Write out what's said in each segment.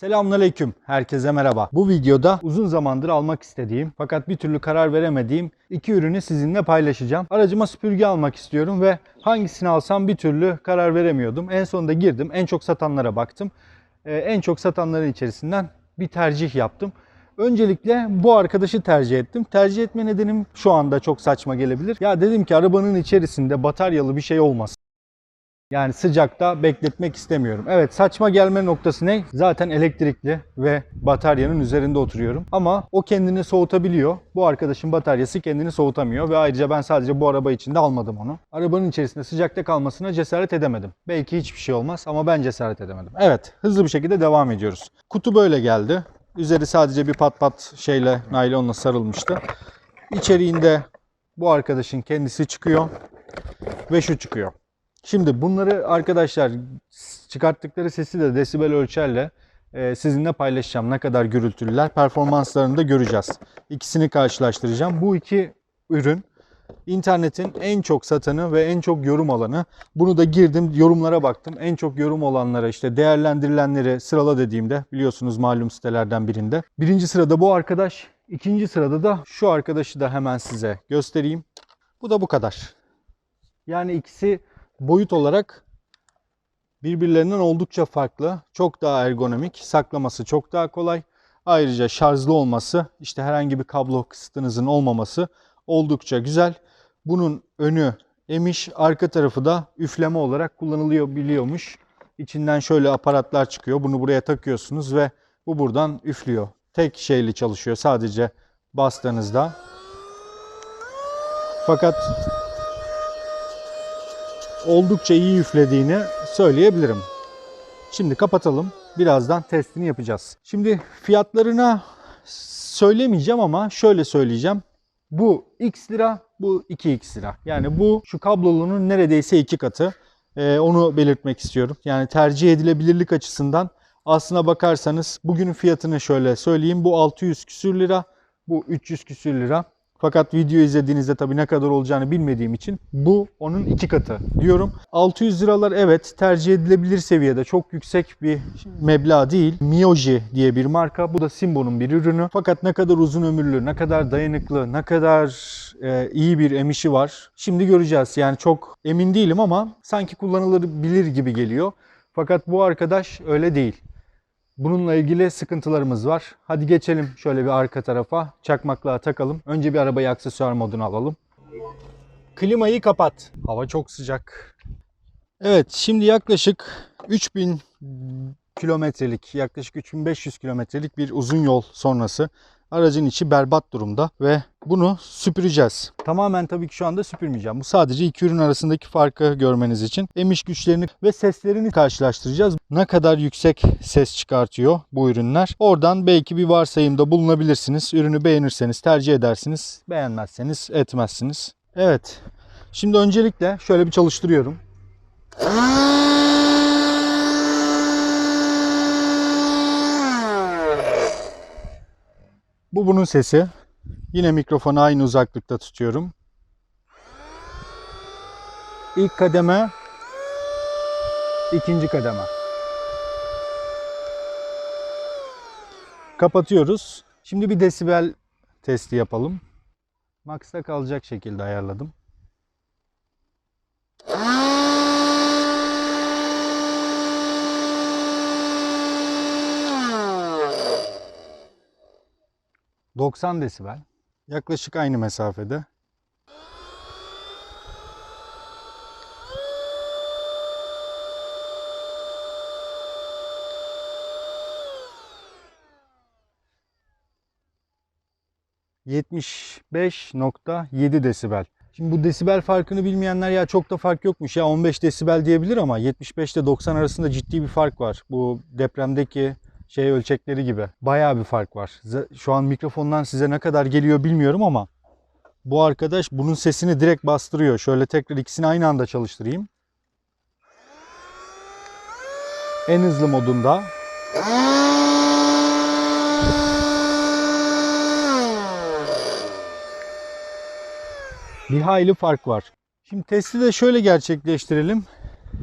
Selamünaleyküm. Herkese merhaba. Bu videoda uzun zamandır almak istediğim fakat bir türlü karar veremediğim iki ürünü sizinle paylaşacağım. Aracıma süpürge almak istiyorum ve hangisini alsam bir türlü karar veremiyordum. En sonunda girdim. En çok satanlara baktım. Ee, en çok satanların içerisinden bir tercih yaptım. Öncelikle bu arkadaşı tercih ettim. Tercih etme nedenim şu anda çok saçma gelebilir. Ya dedim ki arabanın içerisinde bataryalı bir şey olmasın. Yani sıcakta bekletmek istemiyorum. Evet saçma gelme noktası ne? Zaten elektrikli ve bataryanın üzerinde oturuyorum. Ama o kendini soğutabiliyor. Bu arkadaşın bataryası kendini soğutamıyor ve ayrıca ben sadece bu araba içinde almadım onu. Arabanın içerisinde sıcakta kalmasına cesaret edemedim. Belki hiçbir şey olmaz ama ben cesaret edemedim. Evet hızlı bir şekilde devam ediyoruz. Kutu böyle geldi. Üzeri sadece bir pat pat şeyle naylonla sarılmıştı. İçeriğinde bu arkadaşın kendisi çıkıyor ve şu çıkıyor. Şimdi bunları arkadaşlar çıkarttıkları sesi de desibel ölçerle e, sizinle paylaşacağım. Ne kadar gürültülüler performanslarını da göreceğiz. İkisini karşılaştıracağım. Bu iki ürün internetin en çok satanı ve en çok yorum alanı. Bunu da girdim yorumlara baktım. En çok yorum olanlara işte değerlendirilenleri sırala dediğimde biliyorsunuz malum sitelerden birinde. Birinci sırada bu arkadaş. ikinci sırada da şu arkadaşı da hemen size göstereyim. Bu da bu kadar. Yani ikisi boyut olarak birbirlerinden oldukça farklı. Çok daha ergonomik, saklaması çok daha kolay. Ayrıca şarjlı olması, işte herhangi bir kablo kısıtınızın olmaması oldukça güzel. Bunun önü emiş, arka tarafı da üfleme olarak kullanılıyor biliyormuş. İçinden şöyle aparatlar çıkıyor. Bunu buraya takıyorsunuz ve bu buradan üflüyor. Tek şeyli çalışıyor sadece bastığınızda. Fakat oldukça iyi üflediğini söyleyebilirim. Şimdi kapatalım. Birazdan testini yapacağız. Şimdi fiyatlarına söylemeyeceğim ama şöyle söyleyeceğim. Bu x lira, bu 2x lira. Yani bu şu kablolunun neredeyse iki katı. Ee, onu belirtmek istiyorum. Yani tercih edilebilirlik açısından aslına bakarsanız bugünün fiyatını şöyle söyleyeyim. Bu 600 küsür lira, bu 300 küsür lira. Fakat video izlediğinizde tabii ne kadar olacağını bilmediğim için bu onun iki katı diyorum. 600 liralar evet tercih edilebilir seviyede çok yüksek bir meblağ değil. Miyoji diye bir marka. Bu da Simbo'nun bir ürünü. Fakat ne kadar uzun ömürlü, ne kadar dayanıklı, ne kadar e, iyi bir emişi var. Şimdi göreceğiz. Yani çok emin değilim ama sanki kullanılabilir gibi geliyor. Fakat bu arkadaş öyle değil. Bununla ilgili sıkıntılarımız var. Hadi geçelim şöyle bir arka tarafa. Çakmaklığa takalım. Önce bir arabayı aksesuar moduna alalım. Klimayı kapat. Hava çok sıcak. Evet şimdi yaklaşık 3000 kilometrelik, yaklaşık 3500 kilometrelik bir uzun yol sonrası aracın içi berbat durumda ve bunu süpüreceğiz. Tamamen tabii ki şu anda süpürmeyeceğim. Bu sadece iki ürün arasındaki farkı görmeniz için. Emiş güçlerini ve seslerini karşılaştıracağız. Ne kadar yüksek ses çıkartıyor bu ürünler. Oradan belki bir varsayımda bulunabilirsiniz. Ürünü beğenirseniz tercih edersiniz. Beğenmezseniz etmezsiniz. Evet. Şimdi öncelikle şöyle bir çalıştırıyorum. Bu bunun sesi. Yine mikrofonu aynı uzaklıkta tutuyorum. İlk kademe, ikinci kademe. Kapatıyoruz. Şimdi bir desibel testi yapalım. Max'ta kalacak şekilde ayarladım. ...90 desibel. Yaklaşık aynı mesafede. ...75.7 desibel. Şimdi bu desibel farkını bilmeyenler ya çok da fark yokmuş ya 15 desibel diyebilir ama 75 ile 90 arasında ciddi bir fark var. Bu depremdeki şey ölçekleri gibi. Bayağı bir fark var. Şu an mikrofondan size ne kadar geliyor bilmiyorum ama bu arkadaş bunun sesini direkt bastırıyor. Şöyle tekrar ikisini aynı anda çalıştırayım. En hızlı modunda. Bir hayli fark var. Şimdi testi de şöyle gerçekleştirelim.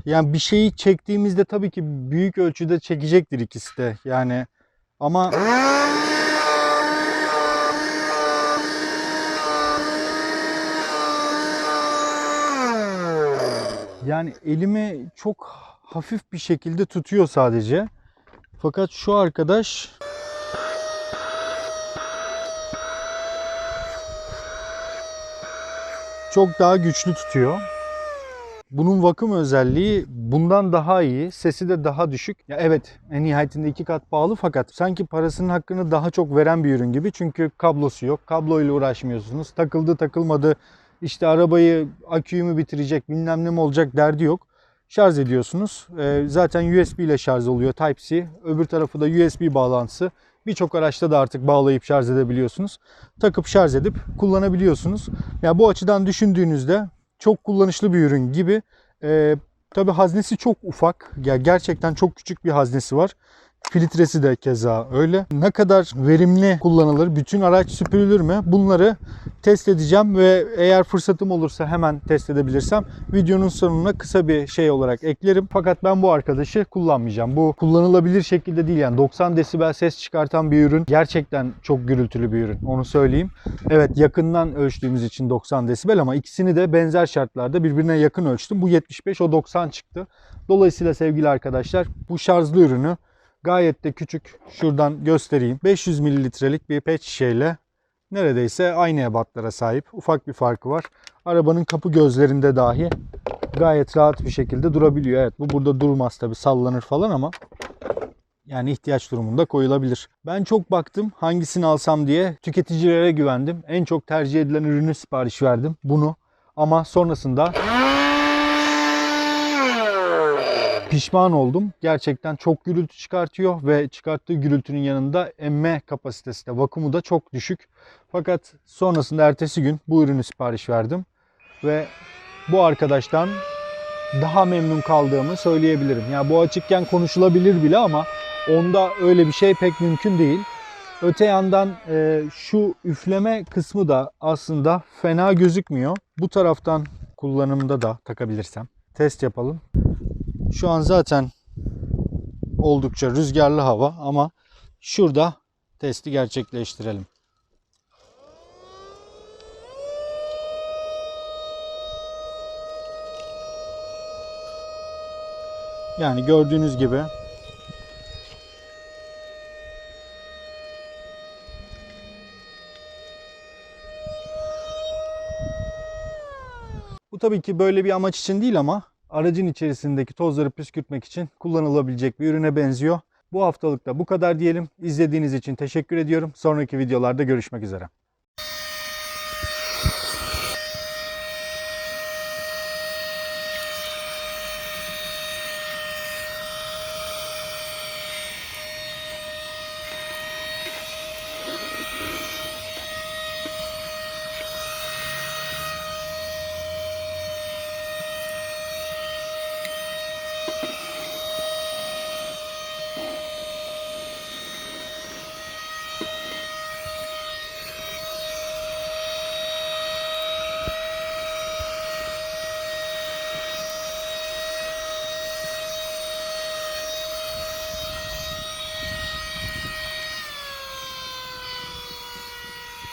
Yani bir şeyi çektiğimizde tabii ki büyük ölçüde çekecektir ikisi de. Yani ama yani elimi çok hafif bir şekilde tutuyor sadece. Fakat şu arkadaş çok daha güçlü tutuyor. Bunun vakum özelliği bundan daha iyi. Sesi de daha düşük. Ya evet en nihayetinde iki kat pahalı fakat sanki parasının hakkını daha çok veren bir ürün gibi. Çünkü kablosu yok. Kabloyla uğraşmıyorsunuz. Takıldı takılmadı. İşte arabayı aküyü mü bitirecek bilmem ne mi olacak derdi yok. Şarj ediyorsunuz. Ee, zaten USB ile şarj oluyor Type-C. Öbür tarafı da USB bağlantısı. Birçok araçta da artık bağlayıp şarj edebiliyorsunuz. Takıp şarj edip kullanabiliyorsunuz. Ya bu açıdan düşündüğünüzde çok kullanışlı bir ürün gibi. Ee, tabii haznesi çok ufak. Ya gerçekten çok küçük bir haznesi var. Filtresi de keza öyle. Ne kadar verimli kullanılır, bütün araç süpürülür mü? Bunları test edeceğim ve eğer fırsatım olursa hemen test edebilirsem videonun sonuna kısa bir şey olarak eklerim. Fakat ben bu arkadaşı kullanmayacağım. Bu kullanılabilir şekilde değil yani 90 desibel ses çıkartan bir ürün. Gerçekten çok gürültülü bir ürün. Onu söyleyeyim. Evet yakından ölçtüğümüz için 90 desibel ama ikisini de benzer şartlarda birbirine yakın ölçtüm. Bu 75 o 90 çıktı. Dolayısıyla sevgili arkadaşlar bu şarjlı ürünü gayet de küçük. Şuradan göstereyim. 500 mililitrelik bir pet şişeyle neredeyse aynı ebatlara sahip. Ufak bir farkı var. Arabanın kapı gözlerinde dahi gayet rahat bir şekilde durabiliyor. Evet bu burada durmaz tabi sallanır falan ama yani ihtiyaç durumunda koyulabilir. Ben çok baktım hangisini alsam diye tüketicilere güvendim. En çok tercih edilen ürünü sipariş verdim. Bunu. Ama sonrasında pişman oldum. Gerçekten çok gürültü çıkartıyor ve çıkarttığı gürültünün yanında emme kapasitesi de vakumu da çok düşük. Fakat sonrasında ertesi gün bu ürünü sipariş verdim ve bu arkadaştan daha memnun kaldığımı söyleyebilirim. Yani bu açıkken konuşulabilir bile ama onda öyle bir şey pek mümkün değil. Öte yandan e, şu üfleme kısmı da aslında fena gözükmüyor. Bu taraftan kullanımda da takabilirsem test yapalım. Şu an zaten oldukça rüzgarlı hava ama şurada testi gerçekleştirelim. Yani gördüğünüz gibi Bu tabii ki böyle bir amaç için değil ama aracın içerisindeki tozları püskürtmek için kullanılabilecek bir ürüne benziyor. Bu haftalık da bu kadar diyelim. İzlediğiniz için teşekkür ediyorum. Sonraki videolarda görüşmek üzere.